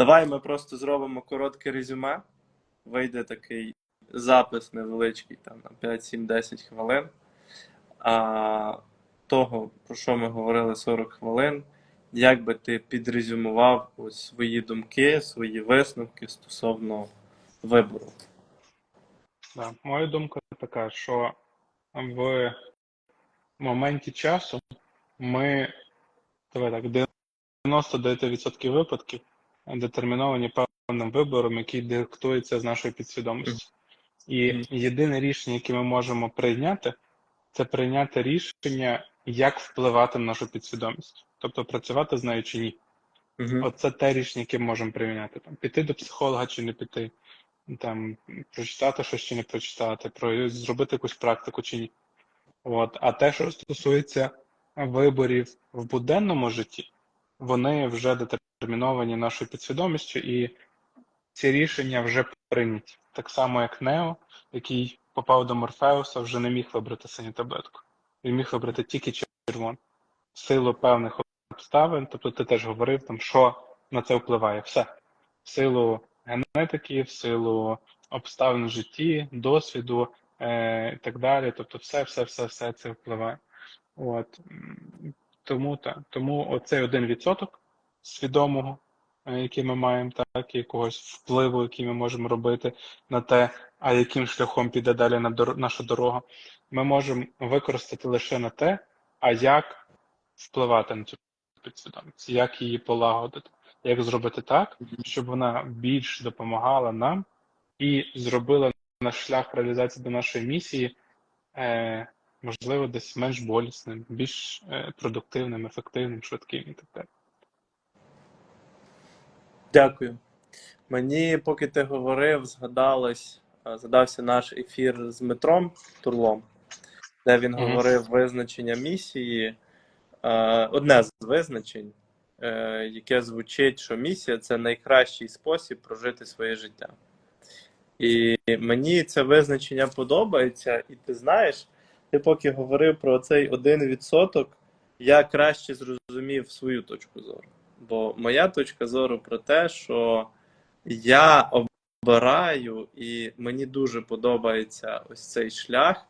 Давай ми просто зробимо коротке резюме. Вийде такий запис невеличкий, там на 5, 7, 10 хвилин. А того, про що ми говорили 40 хвилин, як би ти підрезюмував ось свої думки, свої висновки стосовно вибору. Да. Моя думка така, що в моменті часу ми, давай так, 99% випадків детерміновані певним вибором, який диктується з нашої підсвідомості. І єдине рішення, яке ми можемо прийняти, це прийняти рішення, як впливати на нашу підсвідомість. Тобто працювати з нею чи ні. Угу. Оце те рішення, яке ми можемо прийняти. Там, піти до психолога чи не піти, там, прочитати щось чи не прочитати, про, зробити якусь практику чи ні. От. А те, що стосується виборів в буденному житті, вони вже детерміновані нашою підсвідомістю, і ці рішення вже прийняті. Так само, як Нео, який попав до Морфеуса, вже не міг вибрати синю таблетку. Він міг вибрати тільки червону. Силу певних обставин, тобто ти теж говорив, там, що на це впливає. Все. В силу генетики, в силу обставин в житті, досвіду е, і так далі. Тобто, все, все, все, все це впливає. От. Тому так. Тому оцей один відсоток свідомого, е, який ми маємо, так, якогось впливу, який ми можемо робити на те, а яким шляхом піде далі на дор- наша дорога, ми можемо використати лише на те, а як впливати на цю підсвідомість, як її полагодити, як зробити так, щоб вона більш допомагала нам і зробила наш шлях реалізації до нашої місії, е, можливо, десь менш болісним, більш е, продуктивним, ефективним, швидким і так далі. Дякую. Мені, поки ти говорив, згадалось, а, згадався наш ефір з Дмитром Турлом, де він Мгм. говорив визначення місії. Е, Одне з визначень, е, яке звучить, що місія це найкращий спосіб прожити своє життя. І мені це визначення подобається, і ти знаєш, ти поки говорив про цей один відсоток, я краще зрозумів свою точку зору. Бо моя точка зору про те, що я обираю, і мені дуже подобається ось цей шлях,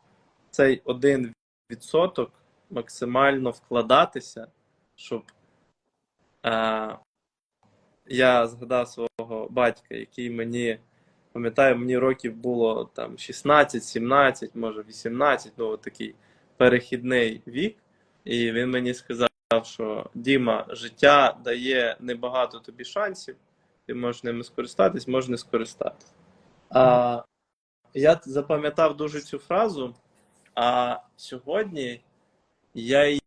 цей один відсоток максимально вкладатися, щоб е, я згадав свого батька, який мені, пам'ятаю, мені років було там 16, 17, може 18, ну от такий перехідний вік. І він мені сказав, що Діма, життя дає небагато тобі шансів, ти можеш ними скористатись, можеш не скористатись. Я запам'ятав дуже цю фразу, а сьогодні я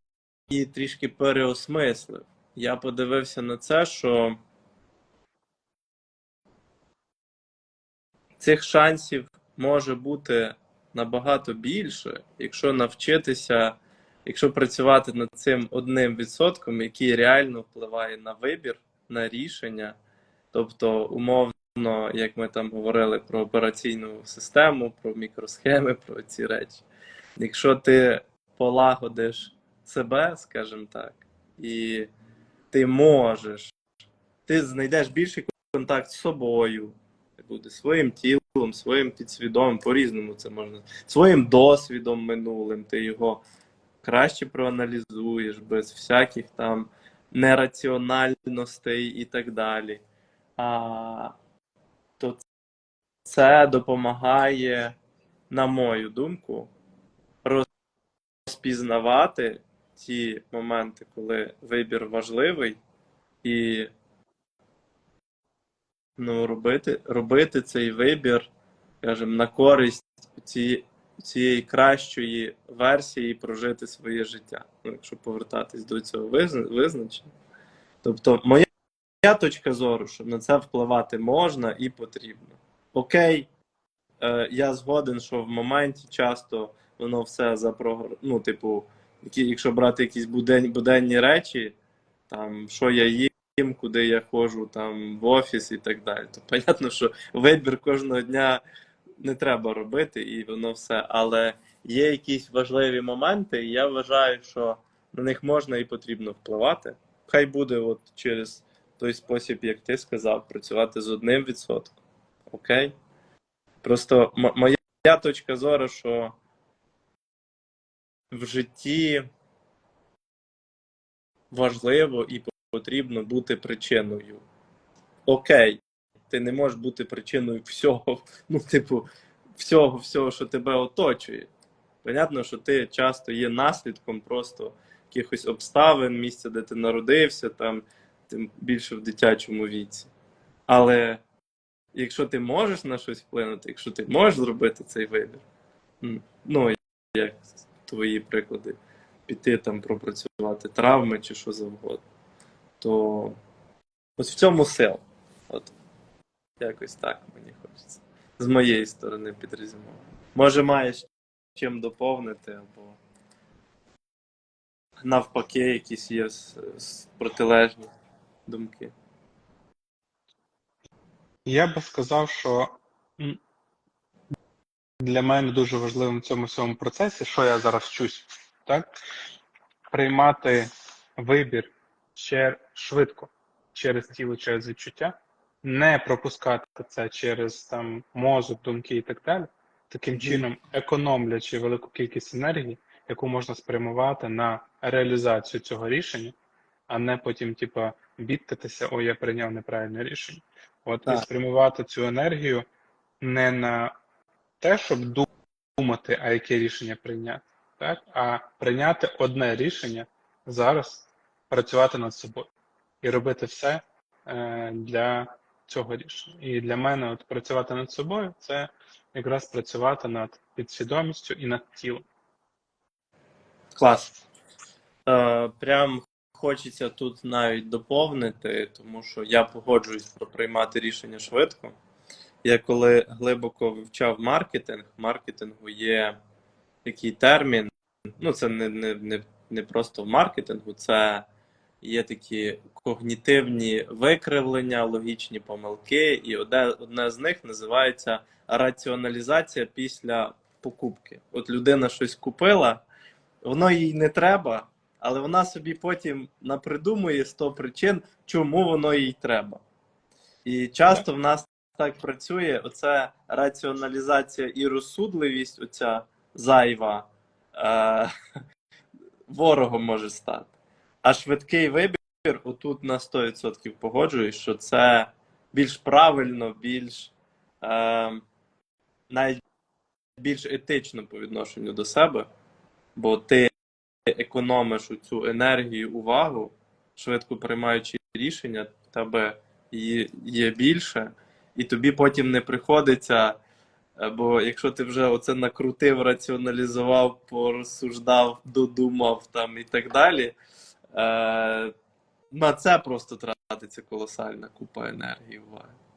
її трішки переосмислив. Я подивився на це, що цих шансів може бути набагато більше, якщо навчитися, якщо працювати над цим одним відсотком, який реально впливає на вибір, на рішення. Тобто, умовно, як ми там говорили про операційну систему, про мікросхеми, про ці речі. Якщо ти полагодиш себе, скажімо так, і ти можеш, ти знайдеш більший контакт з собою, буде своїм тілом, своїм підсвідомим, по-різному це можна, своїм досвідом минулим, ти його краще проаналізуєш без всяких там нераціональностей і так далі. А, то це допомагає, на мою думку, розпізнавати ті моменти, коли вибір важливий, і ну, робити, робити цей вибір, скажімо, на користь цієї, цієї кращої версії прожити своє життя. Ну, якщо повертатись до цього визначення. Тобто, моя, моя точка зору, що на це впливати можна і потрібно. Окей, е, я згоден, що в моменті часто воно все запрогр... ну, типу, якщо брати якісь будень, буденні речі, там, що я їм, куди я ходжу, там, в офіс і так далі. То понятно, що вибір кожного дня не треба робити, і воно все. Але є якісь важливі моменти, і я вважаю, що на них можна і потрібно впливати. Хай буде от через той спосіб, як ти сказав, працювати з одним відсотком. Окей? Просто моя точка зору, що в житті важливо і потрібно бути причиною. Окей, ти не можеш бути причиною всього, ну, типу, всього, всього, що тебе оточує. Понятно, що ти часто є наслідком просто якихось обставин, місця, де ти народився, там, тим більше в дитячому віці. Але якщо ти можеш на щось вплинути, якщо ти можеш зробити цей вибір, ну, як твої приклади, піти там пропрацювати травми чи що завгодно, то ось в цьому сила. От якось так мені хочеться. З моєї сторони підрозумовано. Може, маєш чим доповнити, або навпаки, якісь є протилежні думки. Я би сказав, що для мене дуже важливим в цьому всьому процесі, що я зараз вчусь, так? Приймати вибір ще швидко через тіло, через відчуття, не пропускати це через там мозок, думки і так далі, таким чином економлячи велику кількість енергії, яку можна спрямувати на реалізацію цього рішення, а не потім, типа, бідкатися, ой, я прийняв неправильне рішення. От і спрямувати цю енергію не на те, щоб думати, а яке рішення прийняти, так? а прийняти одне рішення зараз, працювати над собою і робити все е, для цього рішення. І для мене от працювати над собою це якраз працювати над підсвідомістю і над тілом. Клас. Е, прям хочеться тут навіть доповнити, тому що я погоджуюсь про приймати рішення швидко. Я коли глибоко вивчав маркетинг, в маркетингу є такий термін. Ну, це не, не, не, не просто в маркетингу, це є такі когнітивні викривлення, логічні помилки, і одне, з них називається раціоналізація після покупки. От людина щось купила, воно їй не треба, але вона собі потім напридумує 100 причин, чому воно їй треба. І часто в нас так працює оця раціоналізація і розсудливість, оця зайва, е- ворогом може стати. А швидкий вибір, отут на 100% погоджуюсь, що це більш правильно, більш е- навіть більш етично по відношенню до себе, бо ти економиш цю енергію, увагу, швидко приймаючи рішення, тебе є більше, і тобі потім не приходиться. е, Бо якщо ти вже оце накрутив, раціоналізував, порозсуждав, додумав там і так далі, е, на це просто тратиться колосальна купа енергії.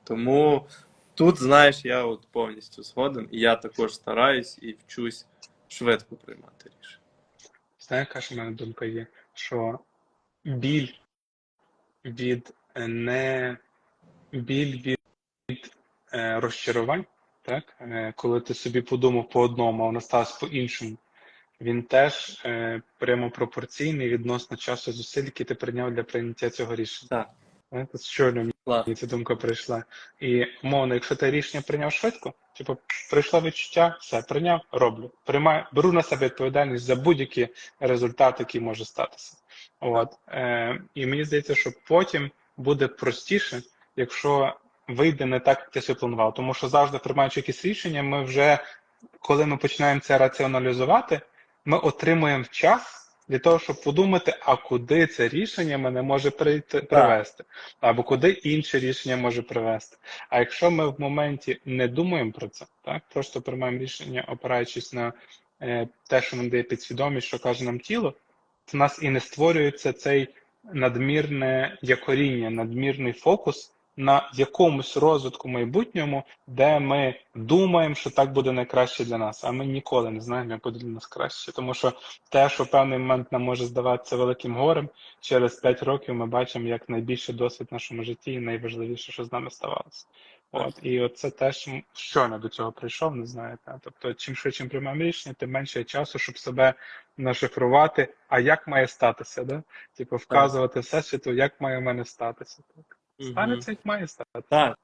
Тому тут, знаєш, я от повністю згоден, і я також стараюсь і вчусь швидко приймати рішення. Знаєш, яка ж в мене думка є, що біль від е, не біль від е, розчарувань, так? Е, коли ти собі подумав по одному, а воно сталося по-іншому, він теж е, прямо пропорційний відносно часу зусиль, які ти прийняв для прийняття цього рішення. Так. Знаєте, щойно мені ця думка прийшла. І умовно, якщо ти рішення прийняв швидко, типу прийшло відчуття, все прийняв, роблю. Приймаю, беру на себе відповідальність за будь-які результати, які може статися. От е, і мені здається, що потім буде простіше, якщо вийде не так, як ти собі планував. Тому що завжди приймаючи якісь рішення, ми вже коли ми починаємо це раціоналізувати, ми отримуємо час для того, щоб подумати, а куди це рішення мене може прийти привести, або куди інше рішення може привести. А якщо ми в моменті не думаємо про це, так просто приймаємо рішення, опираючись на е, те, що нам дає підсвідомість, що каже нам тіло, то в нас і не створюється цей надмірне якоріння, надмірний фокус на якомусь розвитку майбутньому, де ми думаємо, що так буде найкраще для нас, а ми ніколи не знаємо, як буде для нас краще. Тому що те, що в певний момент нам може здаватися великим горем, через 5 років ми бачимо як найбільший досвід в нашому житті і найважливіше, що з нами ставалося. От і це теж щойно до цього прийшов, не знаю. Тобто, чим швидше приймаємо рішення, тим менше часу, щоб себе нашифрувати, а як має статися, да? Типу, вказувати всесвіту, як має в мене статися. Так. Станеться, як має стати. Так.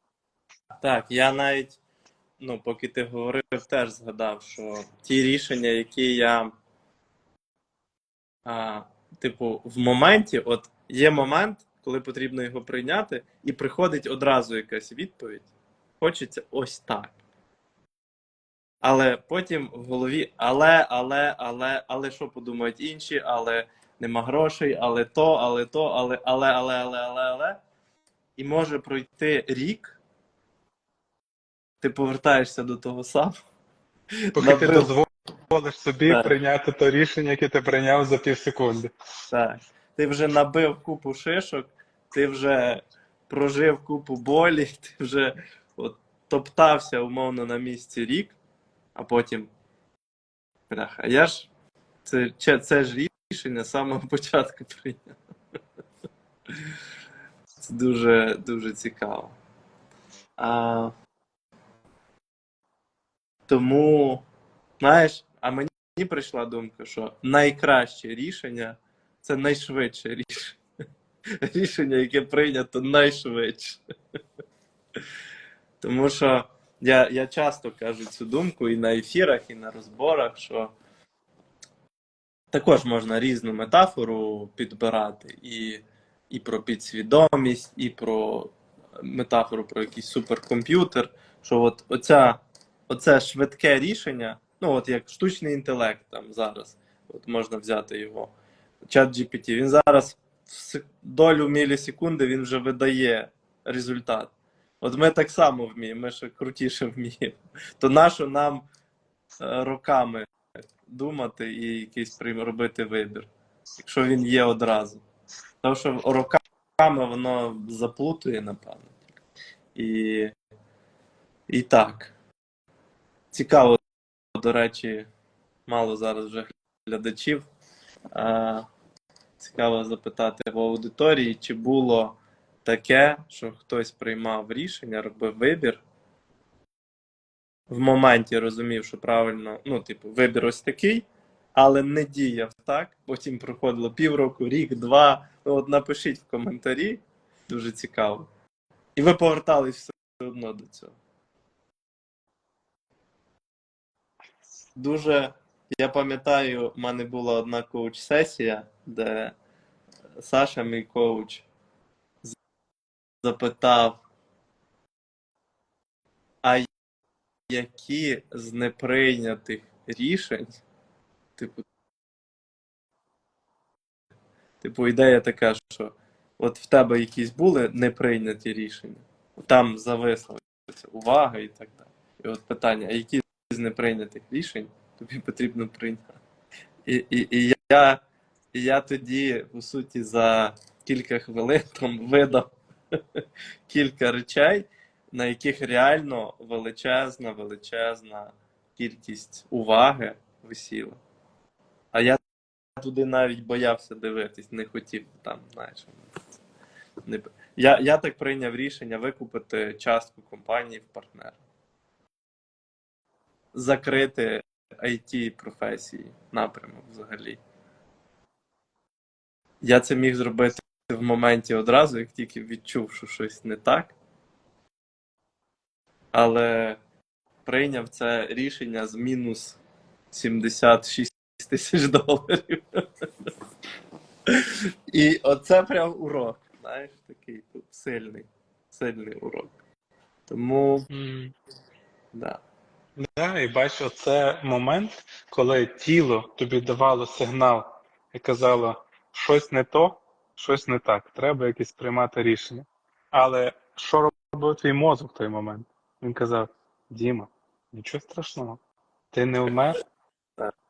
Так, я навіть, ну, поки ти говорив, теж згадав, що ті рішення, які я, а, типу, в моменті, от є момент, коли потрібно його прийняти, і приходить одразу якась відповідь. Хочеться ось так. Але потім в голові, але, але, але, але що подумають інші, але нема грошей, але то, але то, але, але, але, але, але, але. І може пройти рік, ти повертаєшся до того самого. Поки ти дозволиш собі Так. прийняти то рішення, яке ти прийняв за пів секунди. Так. Ти вже набив купу шишок, ти вже прожив купу болі, ти вже от, топтався умовно на місці рік, а потім. Бляха, я ж це, це, це ж рішення з самого початку прийняв. Дуже, дуже цікаво. А, тому, знаєш, а мені прийшла думка, що найкраще рішення це найшвидше рішення. Рішення, яке прийнято найшвидше. Тому що я, я часто кажу цю думку і на ефірах, і на розборах, що також можна різну метафору підбирати. І, і про підсвідомість, і про метафору про якийсь суперкомп'ютер. Що от оця, оце швидке рішення, ну от як штучний інтелект там зараз, от можна взяти його. Чат GPT, він зараз в долю мілісекунди він вже видає результат. От ми так само вміємо, ми ще крутіше вміємо. То нащо нам е, роками думати і якийсь робити вибір, якщо він є одразу. Тому що роками воно заплутує, напевно. І, і так. Цікаво, до речі, мало зараз вже глядачів. А, цікаво запитати в аудиторії, чи було таке, що хтось приймав рішення, робив вибір. В моменті розумів, що правильно, ну, типу, вибір ось такий, але не діяв так. Потім проходило півроку, рік, два. Ну, от напишіть в коментарі, дуже цікаво. І ви повертались все одно до цього. Дуже. Я пам'ятаю, в мене була одна коуч-сесія, де Саша, мій коуч, запитав, а які з неприйнятих рішень, типу, типу, ідея така, що от в тебе якісь були неприйняті рішення, там зависла увага і так далі. І от питання, а які з неприйнятих рішень тобі потрібно прийняти? І, і, і я, я тоді, по суті, за кілька хвилин там видав кілька речей, на яких реально величезна, величезна кількість уваги висіла. А я туди навіть боявся дивитись, не хотів там, знаєш. Не... Я, я так прийняв рішення викупити частку компанії в партнера. Закрити IT професії, напрямок взагалі. Я це міг зробити в моменті одразу, як тільки відчув, що щось не так. Але прийняв це рішення з мінус 76 тисяч доларів. І оце прям урок. Знаєш, такий тут сильний, сильний урок. Тому, да. Да, і бачу, це момент, коли тіло тобі давало сигнал і казало, щось не то, щось не так, треба якесь приймати рішення. Але що робив твій мозок в той момент? Він казав: Діма, нічого страшного, ти не вмер.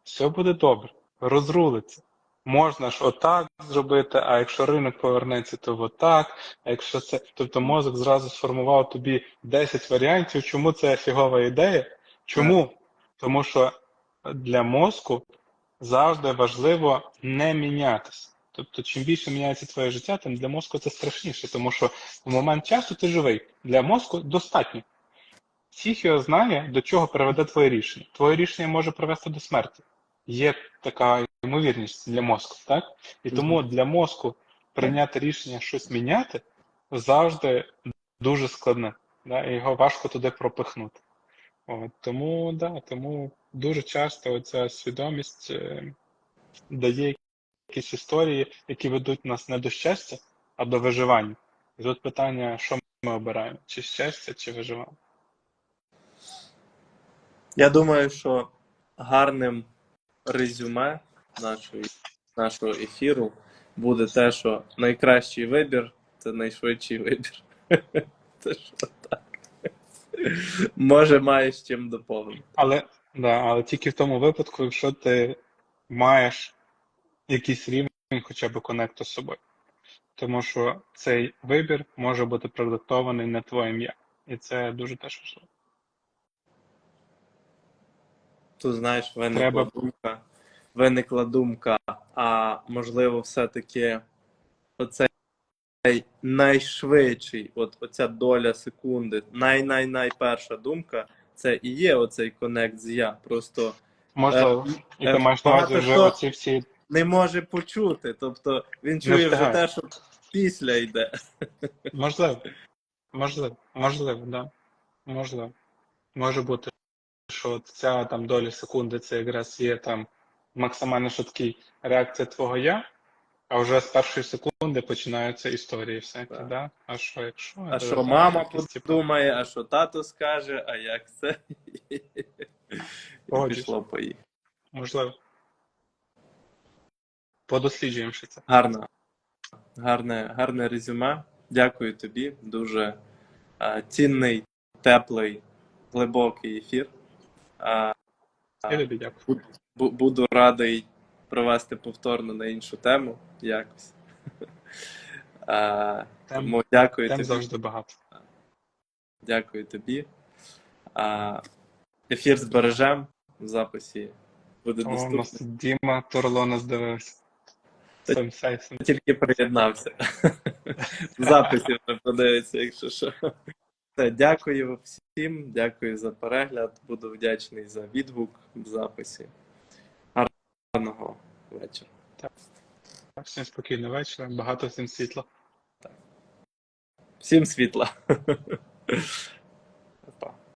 Все буде добре, розрулиться. Можна ж отак зробити, а якщо ринок повернеться, то отак. А якщо це. Тобто мозок зразу сформував тобі 10 варіантів, чому це фігова ідея. Чому? Тому що для мозку завжди важливо не мінятися. Тобто, чим більше міняється твоє життя, тим для мозку це страшніше, тому що в момент часу ти живий. Для мозку достатньо. Його знає, до чого приведе твоє рішення. Твоє рішення може привести до смерті. Є така ймовірність для мозку, так? І тому для мозку прийняти рішення щось міняти завжди дуже складне. Да? І його важко туди пропихнути. От, тому, да, тому дуже часто ця свідомість е, дає якісь історії, які ведуть нас не до щастя, а до виживання. І тут питання, що ми обираємо: чи щастя, чи виживання. Я думаю, що гарним резюме нашої, нашого ефіру буде те, що найкращий вибір це найшвидший вибір. Це що так. Може, маєш чим доповнити. Але, да, але тільки в тому випадку, якщо ти маєш якийсь рівень хоча б конекту з собою. Тому що цей вибір може бути продиктований не твоїм я. І це дуже теж важливо. Тут, знаєш, виникла Треба- думка, виникла думка, а можливо, все-таки оцей найшвидший, от оця доля секунди, най-най-найперша думка, це і є оцей конект з я. Просто Можливо, і е, ти маєш на увазі вже оці всі. не може почути. Тобто він чує вже те, що після йде. Можливо. Можливо, можливо, да. Можливо. Може бути, що от ця там доля секунди це якраз є там максимально швидкий реакція твого я, а вже з першої секунди починаються історії всякі, Так. да? А що якщо? А що мама якісь, типу, подумає, а що тато скаже, а як це? І Погоджуюсь. пішло поїхало. Можливо. Подосліджуємо ще це. Гарно. Гарне, гарне резюме. Дякую тобі. Дуже а, цінний, теплий, глибокий ефір. Я дякую. буду радий провести повторно на іншу тему якось. Тем, тому дякую тем тобі. завжди багато. Дякую тобі. Ефір збережем в записі. Буде О, у нас. Діма Торло нас дивився. Тільки приєднався. В записі вже подивиться, якщо що. Все, дякую всім, дякую за перегляд. Буду вдячний за відгук в записі. Гарного вечора. Всім спокійного вечора, багато всім світла. Всім світла.